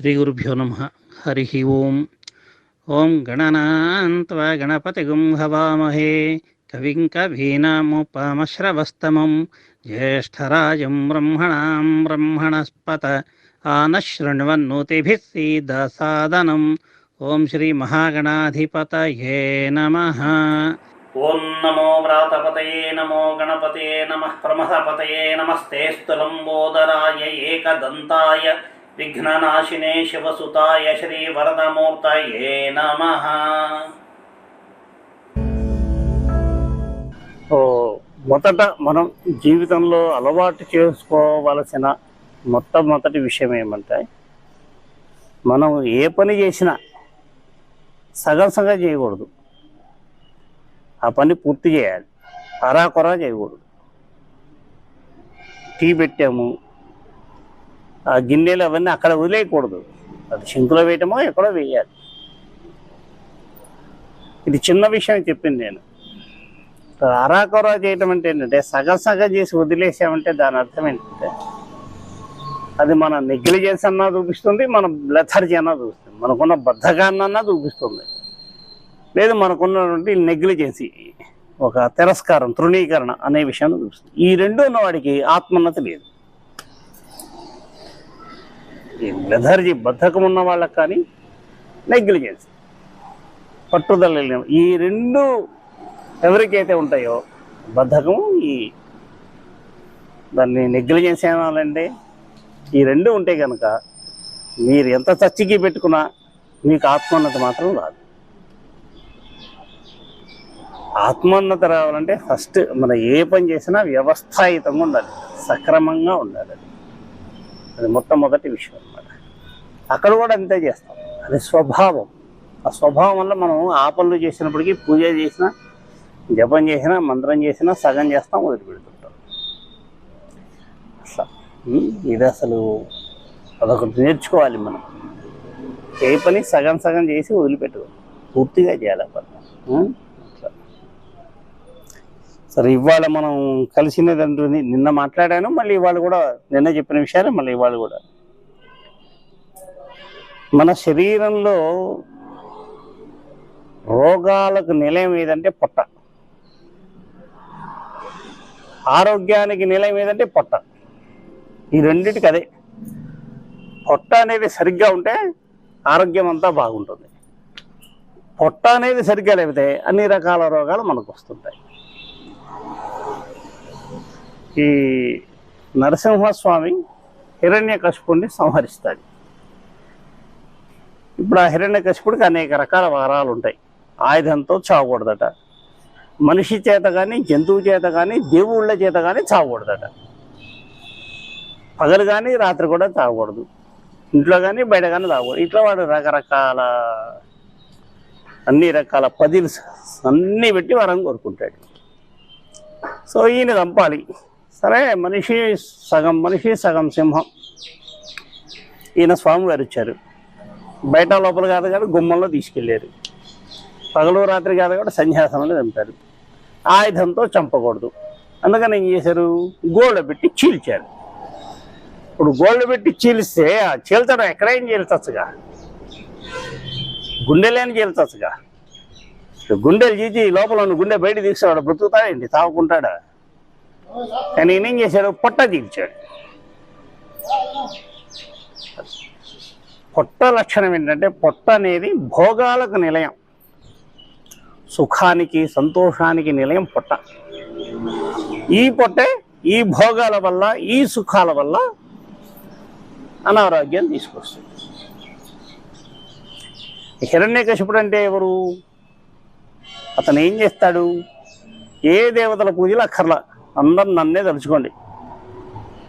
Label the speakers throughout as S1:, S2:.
S1: శ్రీ గురుభ్యో నమ. హరి ఓం. ఓం గణనాన్వా గణపతిగుం హవామహే. కవిం కవీనాముపమశ్రవస్తమం. జ్యేష్టరాజం బ్రహ్మణాం బ్రహ్మణస్పత ఆనశృణ్వన్నోతిభిः సీదసాదనం. ఓం శ్రీ మహాగణాధిపతయే నమ. ఓం నమో వ్రాతపతయే నమో గణపతే నమ. ప్రమథపతయే నమస్తే స్థులంబోదరాయ ఏకదంతాయ విఘ్ననాశినే శివసుతాయ శ్రీవరదమూర్తయే నమ
S2: ఓ మొదట మనం జీవితంలో అలవాటు చేసుకోవలసిన మొట్టమొదటి విషయం ఏమంటే మనం ఏ పని చేసినా సగం సగం చేయకూడదు. ఆ పని పూర్తి చేయాలి. అరాకొరా చేయకూడదు. టీ పెట్టాము గిన్నెలు అవన్నీ అక్కడ వదిలేయకూడదు. అది సింకులో వేయటమో ఎక్కడో వేయాలి. ఇది చిన్న విషయం చెప్పింది నేను. అరాకొరా చేయటం అంటే ఏంటంటే సగం సగం చేసి వదిలేసామంటే దాని అర్థం ఏంటంటే అది మన నెగ్లిజెన్స్ అన్నా చూపిస్తుంది మన లెథర్జీ అన్నా చూపిస్తుంది. మనకున్న బద్ధకాన్నన్నా చూపిస్తుంది. లేదు మనకున్నటువంటి నెగ్లిజెన్సీ ఒక తిరస్కారం తృణీకరణ అనే విషయాన్ని చూపిస్తుంది. ఈ రెండు ఉన్నవాడికి వాడికి లేదు. లెథర్జీ బద్ధకం ఉన్న వాళ్ళకి కానీ నెగ్లిజెన్స్ పట్టుదల ఈ రెండు ఎవరికైతే ఉంటాయో బద్ధకం ఈ దాన్ని నెగ్లిజెన్స్ ఏనాలంటే ఈ రెండు ఉంటే కనుక మీరు ఎంత చచ్చికి పెట్టుకున్నా మీకు ఆత్మోన్నత మాత్రం రాదు. ఆత్మోన్నత రావాలంటే ఫస్ట్ మనం ఏ పని చేసినా వ్యవస్థాయుతంగా ఉండాలి సక్రమంగా ఉండాలి. అది మొట్టమొదటి విషయం అనమాట అక్కడ కూడా అంతే చేస్తాం. అది స్వభావం. ఆ స్వభావం వల్ల మనం ఆ పనులు చేసినప్పటికీ పూజ చేసినా జపం చేసినా మంత్రం చేసినా సగం చేస్తాం వదిలిపెడుతుంటాం అట్లా ఇది అసలు అదొకటి నేర్చుకోవాలి మనం. ఏ పని సగం సగం చేసి వదిలిపెట్టుకోవాలి పూర్తిగా చేయాలి పని. సరే ఇవాళ మనం కలిసినది అంటుంది. నిన్న మాట్లాడాను మళ్ళీ ఇవాళ కూడా నిన్న చెప్పిన విషయాలు మళ్ళీ ఇవాళ కూడా. మన శరీరంలో రోగాలకు నిలయం ఏదంటే పొట్ట. ఆరోగ్యానికి నిలయం ఏదంటే పొట్ట. ఈ రెండింటికి అదే. పొట్ట అనేది సరిగ్గా ఉంటే ఆరోగ్యం అంతా బాగుంటుంది. పొట్ట అనేది సరిగ్గా లేకపోతే అన్ని రకాల రోగాలు మనకు వస్తుంటాయి. ఈ నరసింహస్వామి హిరణ్య కశిపుణ్ణి సంహరిస్తాడు. ఇప్పుడు ఆ హిరణ్య కశిపుడికి అనేక రకాల వరాలు ఉంటాయి. ఆయుధంతో చావకూడదట. మనిషి చేత కానీ జంతువు చేత కానీ దేవుళ్ళ చేత కానీ చావకూడదట. పగలు కానీ రాత్రి కూడా తాగకూడదు ఇంట్లో కానీ బయట కానీ తాగకూడదు ఇట్లా వాడు రకరకాల అన్ని రకాల పదిలు అన్నీ పెట్టి వరం కోరుకుంటాడు. సో ఈయన చంపాలి. సరే మనిషి సగం మనిషి సగం సింహం. ఈయన స్వామివారు వచ్చారు బయట లోపల కాదు కాదు గుమ్మంలో తీసుకెళ్ళారు. పగలు రాత్రి కాదు కూడా సన్యాసంలో చంపారు. ఆయుధంతో చంపకూడదు. అందుకని ఏం చేశారు? గోళ్ళ పెట్టి చీల్చారు. ఇప్పుడు గోళ్ళు పెట్టి చీలిస్తే ఆ చీల్చడం ఎక్కడైనా చీల్చచ్చుగా? గుండెలేని చీల్చచ్చుగా? గుండెలు చీచి లోపల ఉన్న గుండె బయట తీసేవాడు బ్రతుకుతాడండి తాగుకుంటాడా? కానీ ఈయన ఏం చేశాడు? పొట్ట తీర్చాడు. పొట్ట లక్షణం ఏంటంటే పొట్ట అనేది భోగాలకు నిలయం. సుఖానికి సంతోషానికి నిలయం పొట్ట. ఈ పొట్టే ఈ భోగాల వల్ల ఈ సుఖాల వల్ల అనారోగ్యం తీసుకొస్తుంది. హిరణ్యకశిపుడు అంటే ఎవరు? అతను ఏం చేస్తాడు? ఏ దేవతల పూజలు అక్కర్లా. అందరు నన్నే తలుచుకోండి.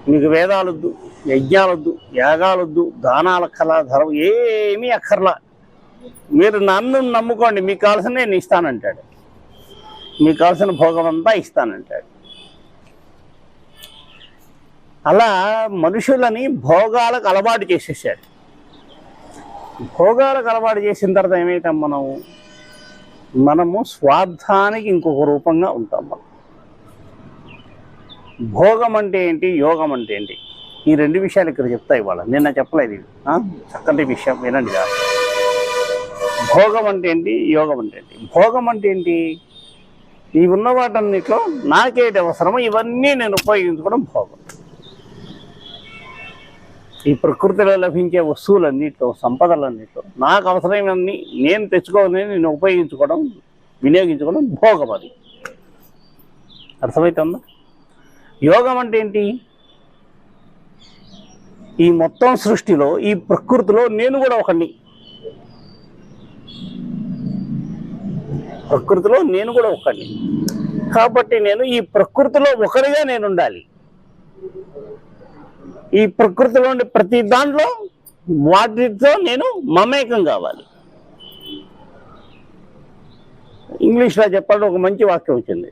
S2: మీకు వేదాలొద్దు యజ్ఞాలొద్దు యాగాలొద్దు దానాలక్కర్లా ధర్మం ఏమీ అక్కర్లా. మీరు నన్ను నమ్ముకోండి మీకు కావాల్సిన నేను ఇస్తానంటాడు. మీకు కావాల్సిన భోగం అంతా ఇస్తానంటాడు. అలా మనుషులని భోగాలకు అలవాటు చేసేసాడు. భోగాలకు అలవాటు చేసిన తర్వాత ఏమైతాం మనం? మనము స్వార్థానికి ఇంకొక రూపంగా ఉంటాం మనం. భోగం అంటే ఏంటి యోగం అంటే ఏంటి? ఈ రెండు విషయాలు ఇక్కడ చెప్తా ఇవాళ. నిన్న చెప్పలేదు ఇది. చక్కటి విషయం వినండి భోగం అంటే ఏంటి యోగం అంటే ఏంటి? భోగం అంటే ఏంటి? ఈ ఉన్న వాటన్నిటిలో నాకేటి అవసరమో ఇవన్నీ నేను ఉపయోగించుకోవడం భోగం. ఈ ప్రకృతిలో లభించే వస్తువులన్నింటిలో సంపదలన్నింటిలో నాకు అవసరమైనన్ని నేను తెచ్చుకోవాలని నేను ఉపయోగించుకోవడం వినియోగించుకోవడం భోగం అది. అర్థమవుతుందా యోగం అంటే ఏంటి? ఈ మొత్తం సృష్టిలో ఈ ప్రకృతిలో నేను కూడా ఒకని ప్రకృతిలో నేను కూడా ఒకని కాబట్టి నేను ఈ ప్రకృతిలో ఒకరిగా నేను ఉండాలి. ఈ ప్రకృతిలో ఉండే ప్రతి దాంట్లో వాటితో నేను మమేకం కావాలి. ఇంగ్లీష్లో చెప్పాలంటే ఒక మంచి వాక్యం వచ్చింది.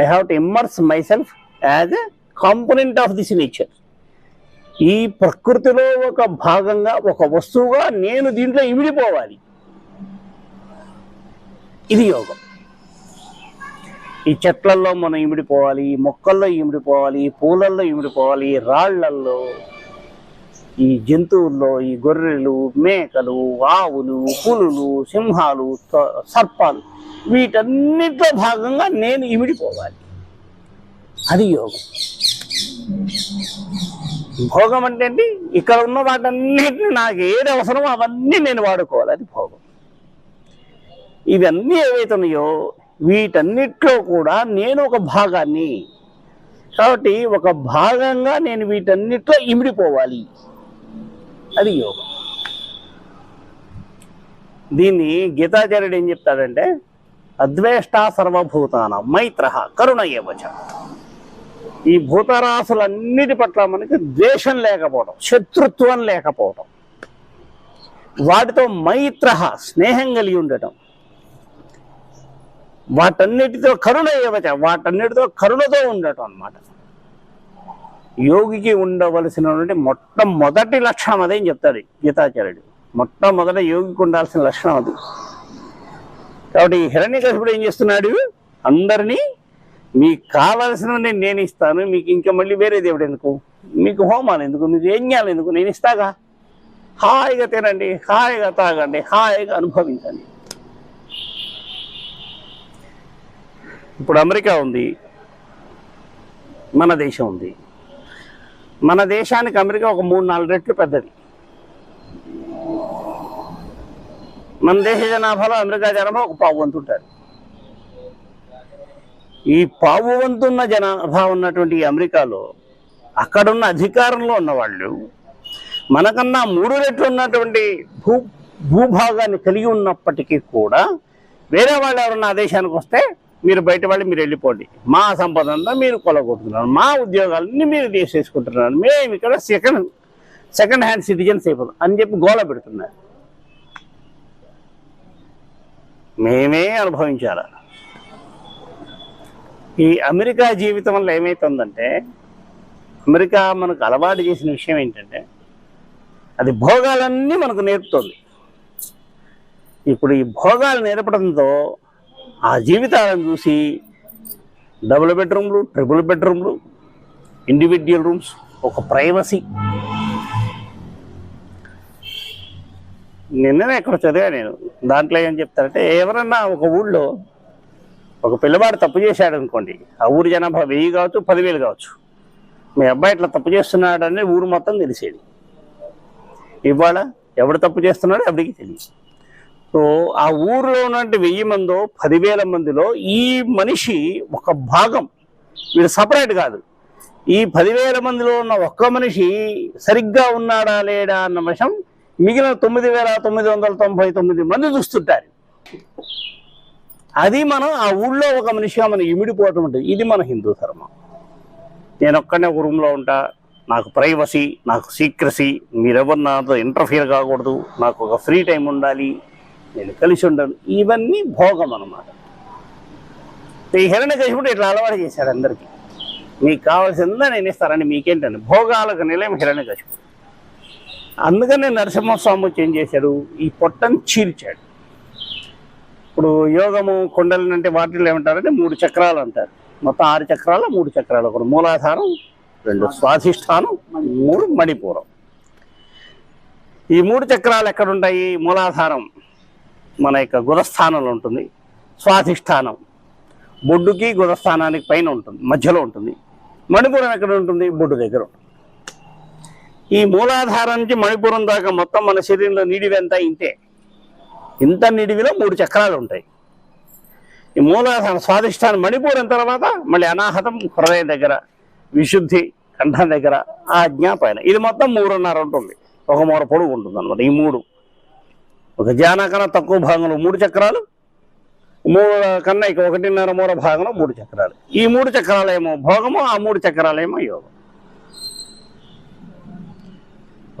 S2: I have to immerse myself as a component of this nature ఈ ప్రకృతిలో ఒక భాగంగా ఒక వస్తువుగా నేను దీంట్లో ఇమిడిపోవాలి. ఇది యోగం. ఈ చెట్లల్లో మనం ఇమిడిపోవాలి ఈ మొక్కల్లో ఇమిడిపోవాలి ఈ పూలల్లో ఇమిడిపోవాలి ఈ రాళ్ళల్లో ఈ జంతువుల్లో ఈ గొర్రెలు మేకలు ఆవులు పులులు సింహాలు సర్పాలు వీటన్నిటిలో భాగంగా నేను ఇమిడిపోవాలి. అది యోగం. భోగం అంటే ఏంటి? ఇక్కడ ఉన్న వాటన్నిటిని నాకు ఏది అవసరమో అవన్నీ నేను వాడుకోవాలి అది భోగం. ఇవన్నీ ఏవైతున్నాయో వీటన్నిట్లో కూడా నేను ఒక భాగాన్ని. కాబట్టి ఒక భాగంగా నేను వీటన్నిట్లో ఇమిడిపోవాలి. అది యోగం. దీన్ని గీతాచార్యుడు ఏం చెప్తాడంటే అద్వేష్ట సర్వభూతాన మైత్ర కరుణ ఏవచ. ఈ భూతరాశులన్నిటి పట్ల మనకి ద్వేషం లేకపోవడం శత్రుత్వం లేకపోవడం వాటితో మైత్ర స్నేహం కలిగి ఉండటం వాటన్నిటితో కరుణ ఏవచ వాటన్నిటితో కరుణతో ఉండటం అన్నమాట. యోగికి ఉండవలసినటువంటి మొట్టమొదటి లక్షణం అదే అని చెప్తాడు గీతాచార్యుడు. మొట్టమొదట యోగికి ఉండాల్సిన లక్షణం అది. కాబట్టి ఈ హిరణ్యకశిపుడు ఏం చేస్తున్నాడు? అందరినీ మీకు కావలసినవి నేను ఇస్తాను మీకు ఇంకా మళ్ళీ వేరే దేవుడు ఎందుకు మీకు హోమాలు ఎందుకు? మీకు యజ్ఞాలు ఎందుకు? నేను ఇస్తాగా? హాయిగా తినండి హాయిగా తాగండి హాయిగా అనుభవించండి. ఇప్పుడు అమెరికా ఉంది మన దేశం ఉంది. మన దేశానికి అమెరికా ఒక మూడు నాలుగు రెట్లు పెద్దది. మన దేశ జనాభాలో అమెరికా జనాభా ఒక పావు వంతుంటారు ఈ పావు వంతున్న జనాభా ఉన్నటువంటి అమెరికాలో అక్కడున్న అధికారంలో ఉన్న వాళ్ళు మనకన్నా మూడు రెట్లు ఉన్నటువంటి భూ భూభాగాన్ని కలిగి ఉన్నప్పటికీ కూడా వేరే వాళ్ళు ఎవరన్నా ఆ దేశానికి వస్తే మీరు బయట వాళ్ళు మీరు వెళ్ళిపోండి. మా సంపద అంతా మీరు కొలగొట్టుకున్నారు. మా ఉద్యోగాలన్నీ మీరు తీసేసుకుంటున్నారు. మేము ఇక్కడ సెకండ్ సెకండ్ హ్యాండ్ సిటిజన్స్ అయిపోతాం అని చెప్పి గోల పెడుతున్నారు. మేమే అనుభవించాలి? ఈ అమెరికా జీవితం వల్ల ఏమవుతుందంటే అమెరికా మనకు అలవాటు చేసిన విషయం ఏంటంటే అది భోగాలన్నీ మనకు నేర్పుతుంది. ఇప్పుడు ఈ భోగాలు నేర్పడంతో ఆ జీవితాలను చూసి డబుల్ బెడ్రూమ్లు ట్రిపుల్ బెడ్రూమ్లు ఇండివిజువల్ రూమ్స్ ఒక ప్రైవసీ. నిన్ననే ఎక్కడ చదివా నేను. దాంట్లో ఏం చెప్తారంటే ఎవరన్నా ఒక ఊళ్ళో ఒక పిల్లవాడు తప్పు చేశాడు అనుకోండి ఆ ఊరి జనాభా వెయ్యి కావచ్చు పదివేలు కావచ్చు. మీ అబ్బాయి ఇట్లా తప్పు చేస్తున్నాడని ఊరు మొత్తం తెలిసేది. ఇవాళ ఎవడు తప్పు చేస్తున్నాడో ఎవరికి తెలియదు. సో ఆ ఊరిలో ఉన్నటువంటి వెయ్యి మందో పదివేల మందిలో ఈ మనిషి ఒక భాగం. వీడు సపరేట్ కాదు. ఈ పదివేల మందిలో ఉన్న ఒక్క మనిషి సరిగ్గా ఉన్నాడా లేడా అన్న విషయం మిగిలిన తొమ్మిది వేల తొమ్మిది వందల తొంభై తొమ్మిది మంది చూస్తుంటారు. అది మనం ఆ ఊళ్ళో ఒక మనిషిగా మనం ఇమిడిపోవటం ఉంటుంది ఇది మన హిందూ ధర్మం. నేను ఒక్కనే ఒక రూమ్లో ఉంటా నాకు ప్రైవసీ నాకు సీక్రసీ మీరెవరు నాతో ఇంటర్ఫియర్ కాకూడదు నాకు ఒక ఫ్రీ టైం ఉండాలి నేను కలిసి ఉండను. ఇవన్నీ భోగం అన్నమాట. ఈ హిరణ్య కశిపుడు ఇట్లా అలవాటు చేశాడు అందరికీ. మీకు కావాల్సిందా నేను ఇస్తారని మీకేంటండి భోగాలకు నిలయం హిరణ్య కశిపుడు. అందుకనే నరసింహస్వామి వచ్చి ఏం చేశాడు? ఈ పొట్టను చీల్చాడు. ఇప్పుడు యోగము కొండలు అంటే వాటిలో ఏమంటారంటే మూడు చక్రాలు అంటారు. మొత్తం ఆరు చక్రాలు మూడు చక్రాలు. ఒకటి మూలాధారం రెండు స్వాధిష్టానం మూడు మణిపూరం. ఈ మూడు చక్రాలు ఎక్కడ ఉంటాయి మూలాధారం మన యొక్క గురస్థానంలో ఉంటుంది. స్వాధిష్టానం బొడ్డుకి గురస్థానానికి పైన ఉంటుంది మధ్యలో ఉంటుంది. మణిపురం ఎక్కడ ఉంటుంది? బొడ్డు దగ్గర ఉంటుంది. ఈ మూలాధారం నుంచి మణిపురం దాకా మొత్తం మన శరీరంలో నిడివి ఇంతే. ఇంత నిడివిలో మూడు చక్రాలు ఉంటాయి. ఈ మూలాధార స్వాధిష్టానం మణిపూరం తర్వాత మళ్ళీ అనాహతం హృదయం దగ్గర విశుద్ధి కంఠం దగ్గర ఆజ్ఞ పైన. ఇది మొత్తం మూడున్నర ఉంటుంది. ఒక మూర పొడుగు ఉంటుంది అనమాట ఈ మూడు. ఒక జానా కన్నా తక్కువ భాగంలో మూడు చక్రాలు మూడు కన్నా ఇక ఒకటిన్నర మూర భాగంలో మూడు చక్రాలు. ఈ మూడు చక్రాలేమో భోగము ఆ మూడు చక్రాలేమో యోగం.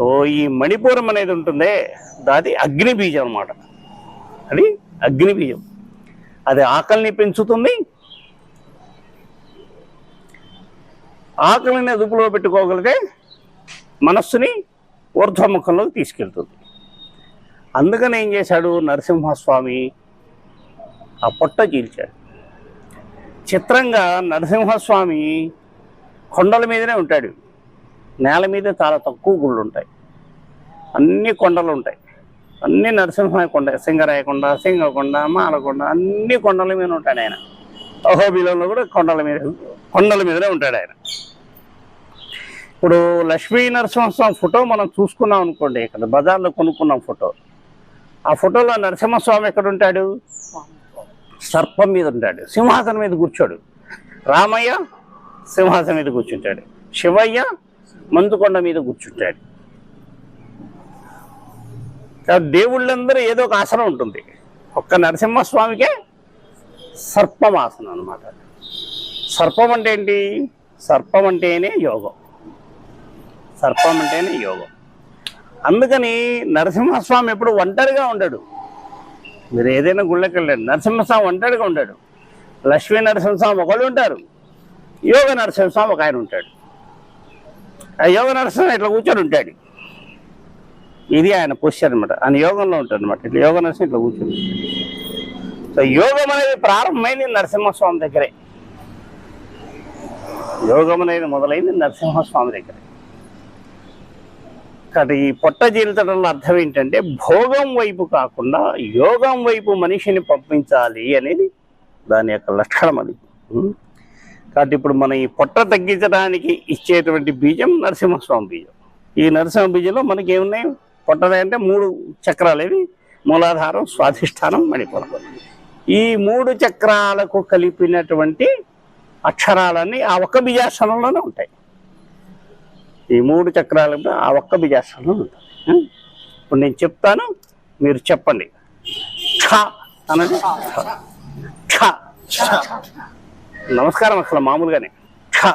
S2: ఓ ఈ మణిపూరం అనేది ఉంటుందే దాది అగ్ని బీజం అనమాట అది అగ్ని బీజం అది ఆకలిని పెంచుతుంది. ఆకలిని అదుపులో పెట్టుకోగలిగితే మనస్సుని ఊర్ధ్వముఖంలోకి తీసుకెళ్తుంది. అందుకని ఏం చేశాడు నరసింహస్వామి? ఆ పొట్ట చీల్చాడు. చిత్రంగా నరసింహస్వామి కొండల మీదనే ఉంటాడు. నేల మీద చాలా తక్కువ గుళ్ళు ఉంటాయి అన్ని కొండలు ఉంటాయి అన్ని నరసింహ కొండ సింగరాయ కొండ సింగకొండ మాలకొండ అన్ని కొండల మీద ఉంటాడు ఆయన. అహోబిలంలో కూడా కొండల మీద కొండల మీదనే ఉంటాడు ఆయన. ఇప్పుడు లక్ష్మీ నరసింహస్వామి ఫోటో మనం చూసుకున్నాం అనుకోండి ఇక్కడ బజార్లో కొనుక్కున్నాం ఫోటో. ఆ ఫోటోలో నరసింహస్వామి ఎక్కడ ఉంటాడు? సర్పం మీద ఉంటాడు సింహాసనం మీద కూర్చోడు. రామయ్య సింహాసనం మీద కూర్చుంటాడు శివయ్య మందుకొండ మీద కూర్చుంటాడు. దేవుళ్ళందరూ ఏదో ఒక ఆసనం ఉంటుంది. ఒక్క నరసింహస్వామికే సర్పమాసనం అనమాట సర్పం అంటే ఏంటి? సర్పం అంటేనే యోగం. సర్పం అంటేనే యోగం. అందుకని నరసింహస్వామి ఎప్పుడు ఒంటరిగా ఉండడు. మీరు ఏదైనా గుళ్ళకి వెళ్ళండి. నరసింహస్వామి ఒంటరిగా ఉండడు. లక్ష్మీ నరసింహస్వామి ఒకళ్ళు ఉంటారు. యోగ నరసింహస్వామి ఒక ఆయన ఉంటాడు. ఆ యోగ నరసింహ ఇట్లా కూర్చొని ఉంటాడు. ఇది ఆయన పొజిషన్ అనమాట ఆయన యోగంలో ఉంటాడు అనమాట ఇట్లా యోగ నరసింహ ఇట్లా కూర్చుంది సో యోగం అనేది ప్రారంభమైంది నరసింహస్వామి దగ్గరే. యోగం అనేది మొదలైంది నరసింహస్వామి దగ్గరే. కాబట్టి ఈ పొట్ట జీవితంలో అర్థం ఏంటంటే భోగం వైపు కాకుండా యోగం వైపు మనిషిని పంపించాలి అనేది దాని యొక్క లక్షణం అది. కాబట్టి ఇప్పుడు మనం ఈ పొట్ట తగ్గించడానికి ఇచ్చేటువంటి బీజం నరసింహస్వామి బీజం. ఈ నరసింహ బీజంలో మనకి ఏమున్నాయి పొట్టద అంటే మూడు చక్రాలు ఇవి మూలాధారం స్వాధిష్టానం మణిపురం. ఈ మూడు చక్రాలకు కలిపినటువంటి అక్షరాలన్నీ ఆ ఒక్క బీజాక్షరంలోనే ఉంటాయి. ఈ మూడు చక్రాలు ఆ ఒక్క బీజాక్షరంలో ఉంటాయి? ఇప్పుడు నేను చెప్తాను మీరు చెప్పండి. అన్నది నమస్కారం అసలు మామూలుగానే. ఛ.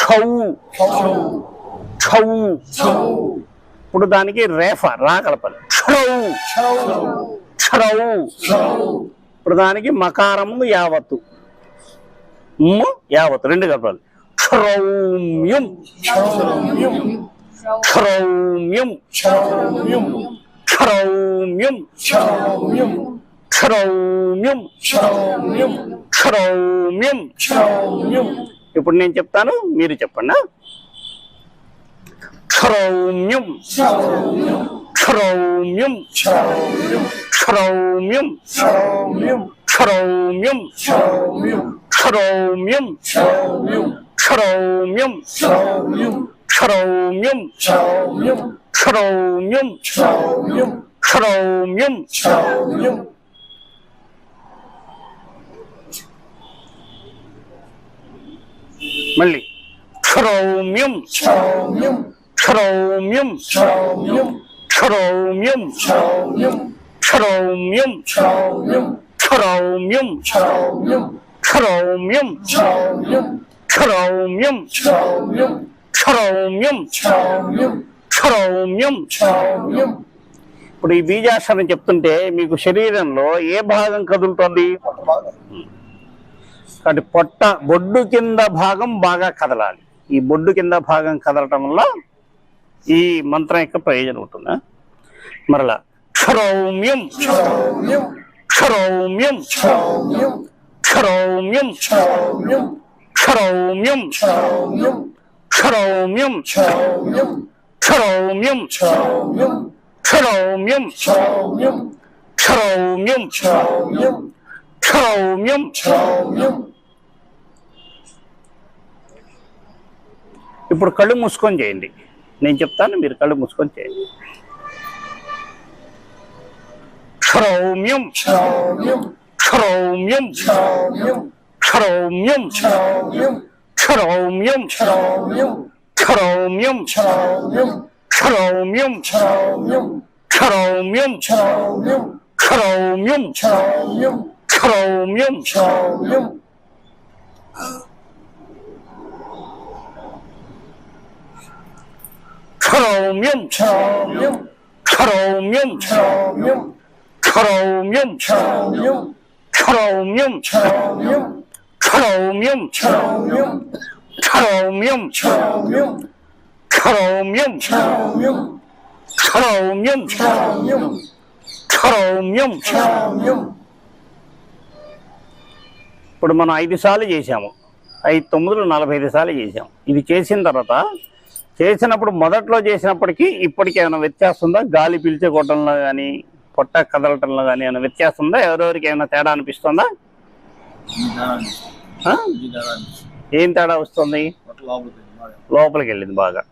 S2: ఛౌ. ఛౌ. ఇప్పుడు దానికి రేఫ రా కలపాలి. ఇప్పుడు దానికి మకారము యావత్తు. ము యావత్తు రెండు కలపాలి. క్షౌమ్యం క్షౌమ్యం క్షౌమ్యం క్షౌమ్యం క్షౌమ్యం ఇప్పుడు నేను చెప్తాను మీరు చెప్పండి. క్షౌమ్యం క్షౌమ్యం క్షౌమ్యం క్షౌమ్యం క్షౌమ్యం క్షౌమ్యం క్షౌమ్యం క్షౌమ్యం క్షౌమ్యం మళ్ళీ ఇప్పుడు ఈ బీజాక్షరం చెప్తుంటే మీకు శరీరంలో ఏ భాగం కదులుతోంది కాబట్టి పొట్ట బొడ్డు కింద భాగం బాగా కదలాలి ఈ బొడ్డు కింద భాగం కదలటం వల్ల ఈ మంత్రం యొక్క ప్రయోజనం ఉంటుందా? మరలా క్షరౌమ్యం. క్షరౌమ్యం. క్షరౌమ్యం. క్షరౌమ్యం.
S3: క్షరౌమ్యం. క్షరౌమ్యం. క్షరౌమ్యం. క్షరౌమ్యం. క్షరౌమ్యం. ఇప్పుడు కళ్ళు మూసుకొని చేయండి. నేను చెప్తాను మీరు కళ్ళు మూసుకొని చేయండి క్షరౌమ్యం
S2: క్షౌమ్యం
S3: క్షరౌమ్యం
S2: క్షౌమ్యం
S3: క్షరౌమ్యం
S2: క్షౌమ్యం
S3: క్షరౌమ్యం
S2: క్షౌమ్యం
S3: క్షరౌమ్యం
S2: క్షౌమ్యం
S3: క్షరౌమ్యం
S2: క్షౌమ్యం క్షౌమ్యం క్షౌమ్యం క్షౌమ్యం క్షౌమ్యం క్షౌమ్యం క్షౌమ్యం క్షౌమ్యం
S3: క్షరౌమ్యం
S2: క్షౌమ్యం
S3: క్షరౌమ్యం
S2: క్షౌమ్యం
S3: క్షరౌమ్యం
S2: క్షౌమ్యం
S3: క్షరౌమ్యం
S2: క్షౌమ్యం
S3: క్షరౌమ్యం
S2: క్షౌమ్యం
S3: ఇప్పుడు మనం ఐదు సార్లు చేసాము ఐదు తొమ్మిదిలో నలభై ఐదు సార్లు చేసాం ఇది చేసిన తర్వాత చేసినప్పుడు మొదట్లో చేసినప్పటికీ ఇప్పటికి ఏమైనా వ్యత్యాసం ఉందా గాలి పీల్చే కొట్టడంలో కానీ పొట్ట కదలటంలో కానీ ఏమైనా వ్యత్యాసం ఉందా ఎవరెవరికి ఏమైనా తేడా అనిపిస్తుందా? ఏం తేడా వస్తుంది? లోపలికి వెళ్ళింది బాగా.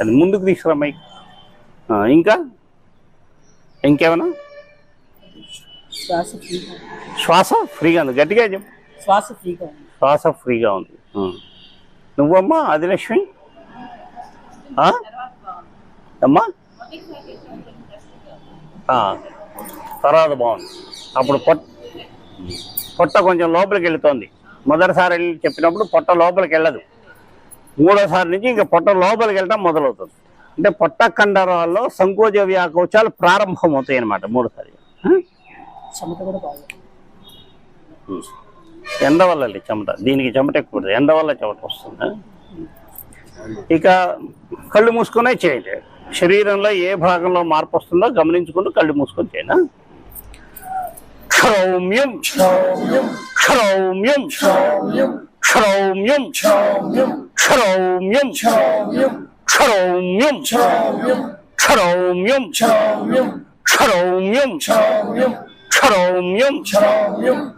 S3: అది ముందుకు తీసుకురా మైక్. ఇంకా? ఇంకేమైనా
S4: శ్వాస ఫ్రీగా
S3: శ్వాస ఫ్రీగా ఉంది. గట్టిగా చెప్పు.
S4: శ్వాస ఫ్రీగా ఉంది.
S3: శ్వాస ఫ్రీగా ఉంది. నువ్వమ్మా ఆదిలక్ష్మి? అమ్మా. తర్వాత బాగుంది. అప్పుడు పొట్ట పొట్ట కొంచెం లోపలికి వెళుతోంది. మొదటిసారి వెళ్ళి చెప్పినప్పుడు పొట్ట లోపలికి వెళ్ళదు. మూడోసారి నుంచి ఇంకా పొట్ట లోపలికి వెళ్ళడం మొదలవుతుంది. అంటే పొట్ట కండరాల్లో సంకోచ వ్యాకోచాలు ప్రారంభమవుతాయి అన్నమాట మూడోసారి. ఆ?
S4: చెమట కూడా బాగా.
S3: ఎండ వల్ల లే చెమట. దీనికి చెమట ఎక్కువ ఎండ వల్ల చెమట వస్తుంది? ఇక కళ్ళు మూసుకునే చేయండి. శరీరంలో ఏ భాగంలో మార్పు వస్తుందో గమనించుకుంటూ కళ్ళు మూసుకొని చేయండి క్షౌమ్యం
S2: క్షౌమ్యం.
S3: క్షౌమ్యం.
S2: క్షౌమ్యం.
S3: క్షౌమ్యం.
S2: క్షౌమ్యం.
S3: క్షౌమ్యం.
S2: క్షౌమ్యం.
S3: క్షౌమ్యం.
S2: క్షౌమ్యం.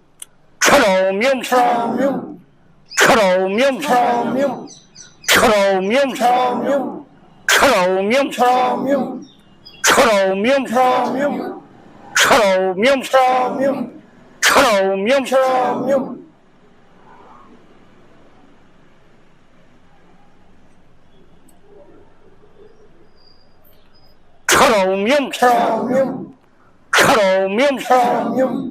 S2: 크로미움 크로미움 크로미움 크로미움 크로미움 크로미움 크로미움 크로미움 크로미움 크로미움 크로미움 크로미움 크로미움 크로미움 크로미움 크로미움 크로미움 크로미움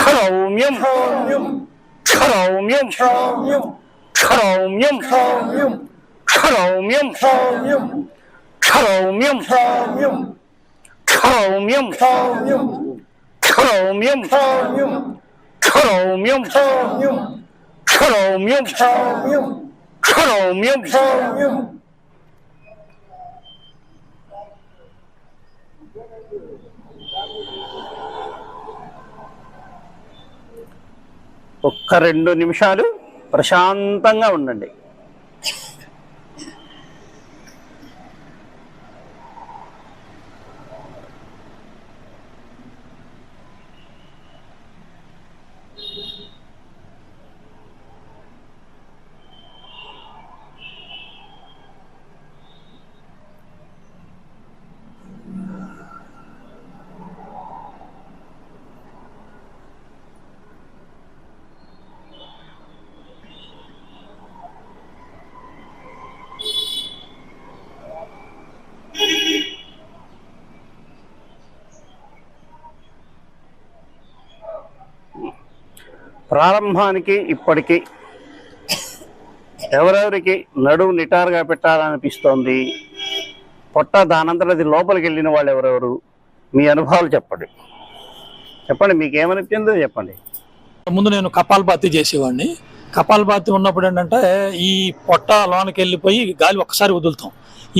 S3: క్షౌమ్యం
S2: క్షౌమ్యం
S3: క్షౌమ్యం
S2: క్షౌమ్యం
S3: క్షౌమ్యం
S2: క్షౌమ్యం
S3: క్షౌమ్యం
S2: క్షౌమ్యం
S3: క్షౌమ్యం
S2: క్షౌమ్యం క్షరౌమ్యం
S5: సౌమ్యం
S2: క్షరౌమ్యం
S5: సౌమ్యం
S2: క్షరౌమ్యం
S5: సౌమ్యం
S2: క్షరౌమ్యం
S5: సౌమ్యం
S2: క్షరౌమ్యం
S5: సౌమ్యం
S2: క్షరౌమ్యం
S5: సౌమ్యం
S2: క్షరౌమ్యం
S5: సౌమ్యం
S2: క్షరౌమ్యం
S5: సౌమ్యం
S2: క్షరౌమ్యం
S5: సౌమ్యం
S2: క్షరౌమ్యం
S5: సౌమ్యం
S2: క్షరౌమ్యం
S5: సౌమ్యం
S2: క్షరౌమ్యం
S5: సౌమ్యం
S2: క్షరౌమ్యం
S5: సౌమ్యం
S2: క్షరౌమ్యం
S5: సౌమ్యం
S2: క్షరౌమ్యం
S5: సౌమ్యం
S2: ఒక్క రెండు నిమిషాలు ప్రశాంతంగా ఉండండి. ప్రారంభానికి ఇప్పటికి ఎవరెవరికి నడువు నిటారుగా పెట్టాలనిపిస్తోంది పొట్ట దానంతరం అది లోపలికి వెళ్ళిన వాళ్ళు ఎవరెవరు మీ అనుభవాలు చెప్పండి. చెప్పండి మీకు ఏమనిపించిందో చెప్పండి.
S6: ముందు నేను కపాల్బాతి చేసేవాడిని. కపాల్బాతి ఉన్నప్పుడు ఏంటంటే ఈ పొట్ట లోనకి వెళ్ళిపోయి గాలి ఒక్కసారి వదులుతాం.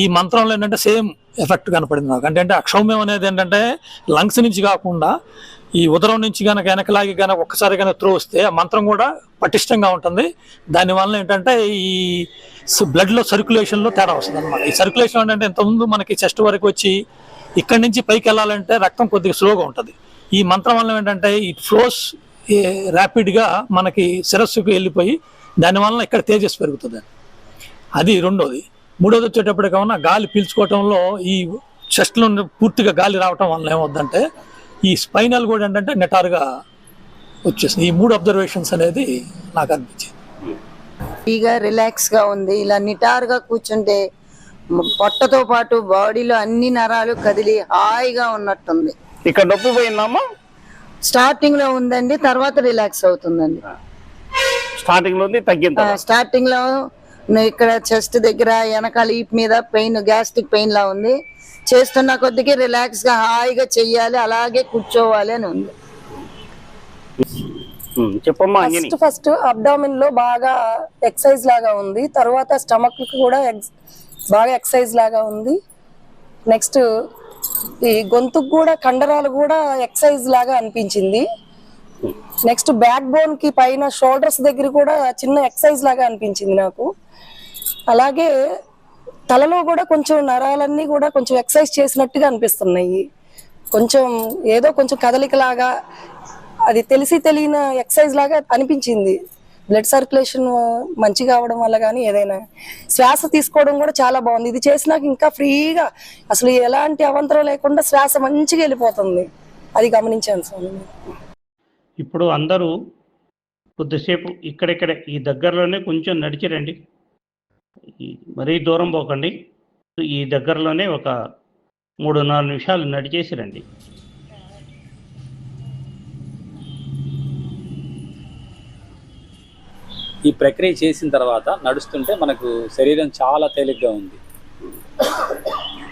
S6: ఈ మంత్రంలో ఏంటంటే సేమ్ ఎఫెక్ట్ కనపడింది నాకు. అంటే అంటే అక్షౌమ్యం అనేది ఏంటంటే లంగ్స్ నుంచి కాకుండా ఈ ఉదరం నుంచి కనుక వెనకలాగి కనుక ఒక్కసారి కనుక త్రో వస్తే ఆ మంత్రం కూడా పటిష్టంగా ఉంటుంది. దానివల్ల ఏంటంటే ఈ బ్లడ్లో సర్క్యులేషన్లో తేడా వస్తుంది అనమాట ఈ సర్క్యులేషన్ ఏంటంటే ఇంతకుముందు మనకి చెస్ట్ వరకు వచ్చి ఇక్కడి నుంచి పైకి వెళ్ళాలంటే రక్తం కొద్దిగా స్లోగా ఉంటుంది. ఈ మంత్రం వల్ల ఏంటంటే ఈ ఫ్లోస్ ర్యాపిడ్గా మనకి శిరస్సుకు వెళ్ళిపోయి దానివల్ల ఇక్కడ తేజస్ పెరుగుతుంది. అది రెండోది. మూడోది వచ్చేటప్పటికన్నా గాలి పీల్చుకోవటంలో ఈ చెస్ట్లో పూర్తిగా గాలి రావటం వల్ల ఏమవుద్దంటే ఈ స్పైనల్ కూడా ఏంటంటే నిటారుగా వచ్చేసింది. ఈ మూడు అబ్జర్వేషన్స్ అనేది నాకు అనిపించింది.
S7: ఫ్రీగా రిలాక్స్గా ఉంది. ఇలా నిటారుగా కూర్చుంటే పొట్టతో పాటు బాడీలో అన్ని నరాలు కదిలి హాయిగా ఉన్నట్టుంది.
S2: ఇక్కడ నొప్పి పోయిందమ్మా?
S7: స్టార్టింగ్లో ఉందండి తర్వాత రిలాక్స్ అవుతుందండి.
S2: స్టార్టింగ్లో ఉంది తర్వాత.
S7: స్టార్టింగ్లో ఇక్కడ చెస్ట్ దగ్గర వెనకాల ఈప్ మీద పెయిన్ గ్యాస్ట్రిక్ పెయిన్ లా ఉంది. చేస్తున్న కొద్దికి రిలాక్స్గా హాయిగా చెయ్యాలి అలాగే కూర్చోవాలి అని ఉంది.
S2: చెప్పమ్మా
S8: ఫస్ట్ ఫస్ట్ అబ్డామిన్లో బాగా ఎక్సైజ్ లాగా ఉంది. తర్వాత స్టమక్ కూడా బాగా ఎక్సైజ్ లాగా ఉంది. నెక్స్ట్ ఈ గొంతుకు కూడా కండరాలు కూడా ఎక్సైజ్ లాగా అనిపించింది. నెక్స్ట్ బ్యాక్ బోన్కి పైన షోల్డర్స్ దగ్గర కూడా చిన్న ఎక్సైజ్ లాగా అనిపించింది నాకు. అలాగే తలలో కూడా కొంచెం నరాలన్నీ కూడా కొంచెం ఎక్సైజ్ చేసినట్టుగా అనిపిస్తున్నాయి. కొంచెం ఏదో కొంచెం కదలికలాగా అది తెలిసి తెలియని ఎక్సైజ్ లాగా అనిపించింది. బ్లడ్ సర్క్యులేషన్ మంచిగా అవడం వల్ల కానీ ఏదైనా శ్వాస తీసుకోవడం కూడా చాలా బాగుంది. ఇది చేసినాక ఇంకా ఫ్రీగా అసలు ఎలాంటి అవంతరం లేకుండా శ్వాస మంచిగా వెళ్ళిపోతుంది. అది గమనించాను స్వామి.
S1: ఇప్పుడు అందరూ కొద్దిసేపు ఇక్కడిక్కడే ఈ దగ్గరలోనే కొంచెం నడిచి రండి. మరీ దూరం పోకండి. ఈ దగ్గరలోనే ఒక మూడు నాలుగు నిమిషాలు నడిచేసి రండి.
S9: ఈ ప్రక్రియ చేసిన తర్వాత నడుస్తుంటే మనకు శరీరం చాలా తేలిగ్గా ఉంది.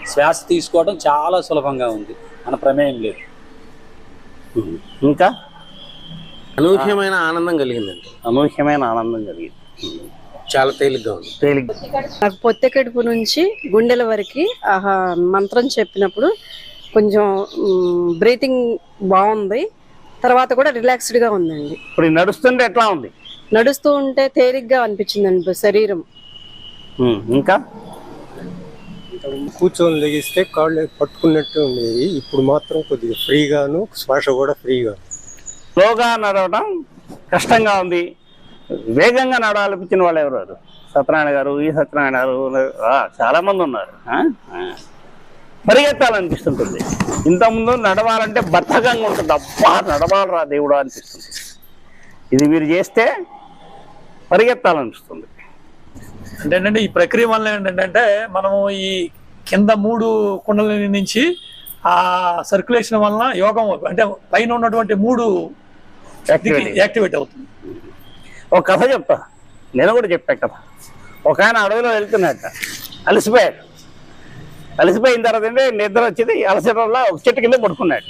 S9: శ్వాస తీసుకోవడం చాలా సులభంగా ఉంది. మన ప్రమేయం లేదు.
S2: ఇంకా?
S10: అనూహ్యమైన ఆనందం కలిగిందండి.
S2: అనూహ్యమైన ఆనందం కలిగింది.
S10: చాలా తేలిగ్గా ఉంది.
S2: తేలిక
S11: నాకు పొత్తె కడుపు నుంచి గుండెల వరకు ఆహా మంత్రం చెప్పినప్పుడు కొంచెం బ్రీతింగ్ బాగుంది. తర్వాత కూడా రిలాక్స్డ్గా ఉందండి.
S2: ఇప్పుడు నడుస్తుంటే ఎట్లా ఉంది?
S11: నడుస్తూ ఉంటే తేలిగ్గా అనిపించిందండి శరీరం.
S2: ఇంకా?
S5: కూర్చొని లెగిస్తే కాళ్ళు పట్టుకున్నట్టు ఉండేది ఇప్పుడు మాత్రం కొద్దిగా ఫ్రీగాను శ్వాస కూడా ఫ్రీగా.
S2: స్లోగా నడవడం కష్టంగా ఉంది. వేగంగా నడవాలనిపించిన వాళ్ళు ఎవరు? సత్యనారాయణ గారు ఈ సత్యనారాయణ గారు ఆ, చాలా మంది ఉన్నారు. ఆ? ఆ. పరిగెత్తాలనిపిస్తుంటుంది. ఇంతకుముందు నడవాలంటే బద్ధకంగా ఉంటుంది. అబ్బా నడవాలరా దేవుడా అనిపిస్తుంది. ఇది మీరు చేస్తే పరిగెత్తాలనిపిస్తుంది.
S6: అంటే ఏంటంటే ఈ ప్రక్రియ వల్ల ఏంటంటే మనము ఈ కింద మూడు కుండల నుంచి ఆ సర్క్యులేషన్ వలన యోగం అంటే పైన ఉన్నటువంటి మూడు. యాక్టివేట్ అవుతుంది.
S2: ఒక కథ చెప్తా. నేను కూడా చెప్పా కథ. ఒక ఆయన అడవిలో వెళ్తున్నట్ట అలసిపోయాడు. అలసిపోయిన తర్వాత ఏంటి నిద్ర వచ్చింది వల్ల ఒక చెట్టు కింద పడుకున్నాడు.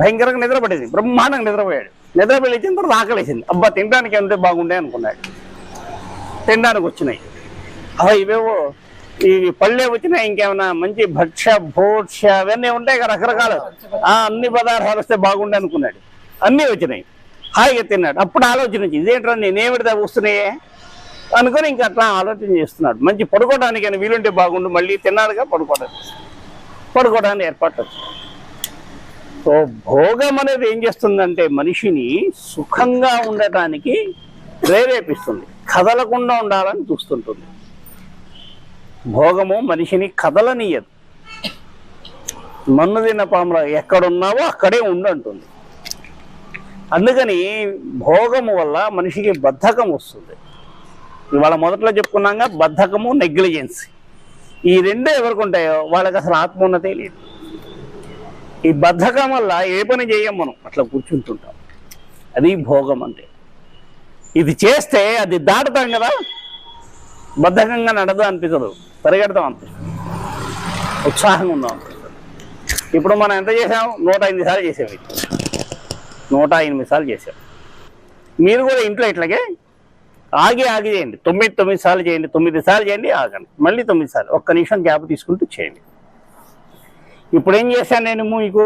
S2: భయంకరంగా నిద్ర పడేది బ్రహ్మాండంగా నిద్రపోయాడు. నిద్ర వెళ్ళిన తర్వాత ఆకలేసింది. అబ్బా తినడానికి ఎంత బాగుండే అనుకున్నాడు. తినడానికి వచ్చినాయి అవ ఇవేవో ఇవి పళ్ళే వచ్చినాయి ఇంకేమైనా మంచి భక్ష్య భోక్ష అవన్నీ ఉంటాయి రకరకాలు. ఆ, అన్ని పదార్థాలు వస్తే బాగుండే అనుకున్నాడు. అన్నీ వచ్చినాయి. హాయిగా తిన్నాడు. అప్పుడు ఆలోచన వచ్చింది ఇదేంట్రా నేనేమిడిదా వస్తున్నాయే? అనుకొని ఇంకా అట్లా ఆలోచన చేస్తున్నాడు. మంచి పడుకోవడానికి అని వీలుంటే బాగుండు మళ్ళీ తిన్నాడుగా పడుకోవడానికి పడుకోవడానికి ఏర్పాటు సో భోగం అనేది ఏం చేస్తుందంటే మనిషిని సుఖంగా ఉండటానికి ప్రేరేపిస్తుంది. కదలకుండా ఉండాలని చూస్తుంటుంది. భోగము మనిషిని కదలనీయదు. మన్ను తిన్న పాముల ఎక్కడున్నావో అక్కడే ఉండంటుంది. అందుకని భోగము వల్ల మనిషికి బద్ధకం వస్తుంది. ఇవాళ మొదట్లో చెప్పుకున్నాగా బద్ధకము నెగ్లిజెన్సీ. ఈ రెండే ఎవరికి ఉంటాయో వాళ్ళకి అసలు ఆత్మోన్నతే లేదు ఈ బద్ధకం వల్ల ఏ పని చేయం మనం? అట్లా కూర్చుంటుంటాం. అది భోగం అంటే. ఇది చేస్తే అది దాటుతాం కదా. బద్ధకంగా నడదు అనిపించదు. పరిగెడతాం అంత. ఉత్సాహంగా ఉందాం ఇప్పుడు మనం ఎంత చేసాం నూట ఎనిమిది సార్లు చేసాం నూట ఎనిమిది సార్లు చేసాం మీరు కూడా ఇంట్లో ఇట్లాగే ఆగి ఆగి చేయండి. తొమ్మిది తొమ్మిది సార్లు చేయండి. తొమ్మిది సార్లు చేయండి ఆగండి. మళ్ళీ తొమ్మిది సార్లు. ఒక్క నిమిషం గ్యాప్ తీసుకుంటూ చేయండి. ఇప్పుడు ఏం చేశాను నేను మీకు?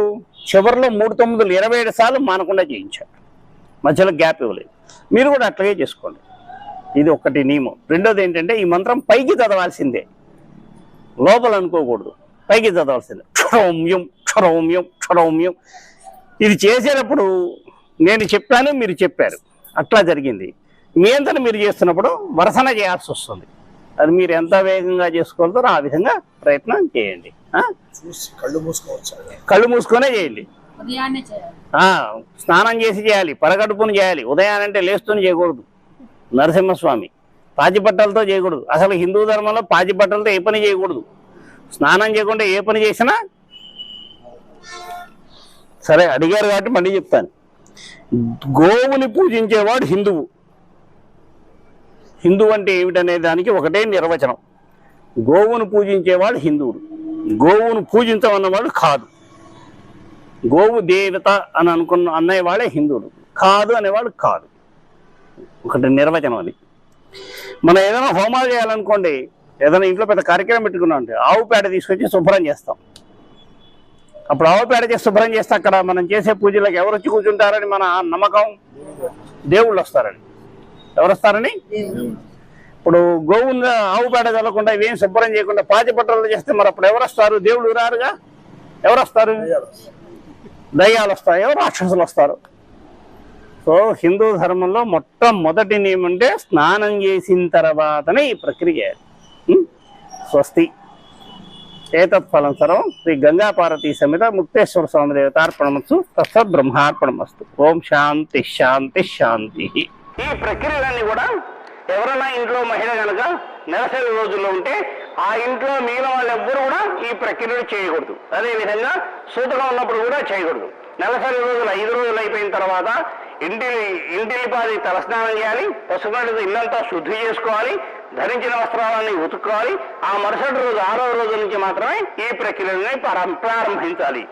S2: చివరిలో మూడు తొమ్మిదిలు ఇరవై ఏడు సార్లు మానకుండా చేయించాను. మధ్యలో గ్యాప్ ఇవ్వలేదు. మీరు కూడా అట్లాగే చేసుకోండి. ఇది ఒకటి నియమం. రెండోది ఏంటంటే ఈ మంత్రం పైకి చదవాల్సిందే. లోపల అనుకోకూడదు. పైకి చదవాల్సిందే. క్షరౌమ్యం క్షరౌమ్యం క్షరౌమ్యం ఇది చేసేటప్పుడు నేను చెప్పాను మీరు చెప్పారు. అట్లా జరిగింది. మీ మీరు చేస్తున్నప్పుడు వరసన చేయాల్సి వస్తుంది. అది మీరు ఎంత వేగంగా చేసుకోగలుగుతారో ఆ విధంగా ప్రయత్నం చేయండి?
S5: కళ్ళు మూసుకోవచ్చు.
S2: కళ్ళు మూసుకొనే చేయండి. స్నానం చేసి చేయాలి పరగడుపును చేయాలి. ఉదయానంటే లేస్తూనే చేయకూడదు. నరసింహస్వామి పాచిపట్టలతో చేయకూడదు. అసలు హిందూ ధర్మంలో పాచిపట్టలతో ఏ పని చేయకూడదు. స్నానం చేయకుండా ఏ పని చేసినా సరే అడిగారు కాబట్టి మళ్ళీ చెప్తాను. గోవుని పూజించేవాడు హిందువు. హిందువు అంటే ఏమిటనే దానికి ఒకటే నిర్వచనం. గోవును పూజించేవాడు హిందువుడు. గోవును పూజించమన్నవాడు కాదు. గోవు దేవత అని అనుకున్న అన్నయ్యవాడే హిందువుడు కాదు అనేవాడు కాదు. ఒకటి నిర్వచనం అది. మనం ఏదైనా హోమాలు చేయాలనుకోండి ఏదైనా ఇంట్లో పెద్ద కార్యక్రమం పెట్టుకున్నాం అంటే ఆవు పేడ తీసుకొచ్చి శుభ్రం చేస్తాం. అప్పుడు ఆవు పేడ చేసి శుభ్రం చేస్తే అక్కడ మనం చేసే పూజలకు ఎవరు వచ్చి కూర్చుంటారని మన నమ్మకం? దేవుళ్ళు వస్తారని. ఎవరు వస్తారని? ఇప్పుడు గోవున్న ఆవు పేడ చల్లకుండా ఇవేం శుభ్రం చేయకుండా పాచి పట్టలు చేస్తే మరి అప్పుడు ఎవరు వస్తారు? దేవుళ్ళు రారుగా? ఎవరు వస్తారు? దయ్యాలు వస్తాయో రాక్షసులు వస్తారు సో హిందూ ధర్మంలో మొట్టమొదటి నియమం అంటే స్నానం చేసిన తర్వాతనే ఈ ప్రక్రియ. స్వస్తి. ఏతత్ ఫలం సర్వం శ్రీ గంగాపార్వతీ సమేత ముక్తేశ్వర స్వామి దేవతార్పణమస్తు తత్సత్ బ్రహ్మార్పణమస్తు. ఓం శాంతి శాంతి శాంతి. ఈ ప్రక్రియలన్నీ కూడా ఎవరైనా ఇంట్లో మహిళ కనుక నెలసరి రోజుల్లో ఉంటే ఆ ఇంట్లో మిగిలిన వాళ్ళు ఎవ్వరు కూడా ఈ ప్రక్రియలు చేయకూడదు. అదే విధంగా సూతకం ఉన్నప్పుడు కూడా చేయకూడదు. నెలసరి రోజులు ఐదు రోజులు అయిపోయిన తర్వాత ఇంటి ఇంటిల్లిపాది తలస్నానం చేయాలి పసుపు ఇల్లంతా శుద్ధి చేసుకోవాలి ధరించిన వస్త్రాలన్నీ ఉతుక్కోవాలి ఆ మరుసటి రోజు ఆరో రోజు నుంచి మాత్రమే ఈ ప్రక్రియని ప్రారంభించాలి.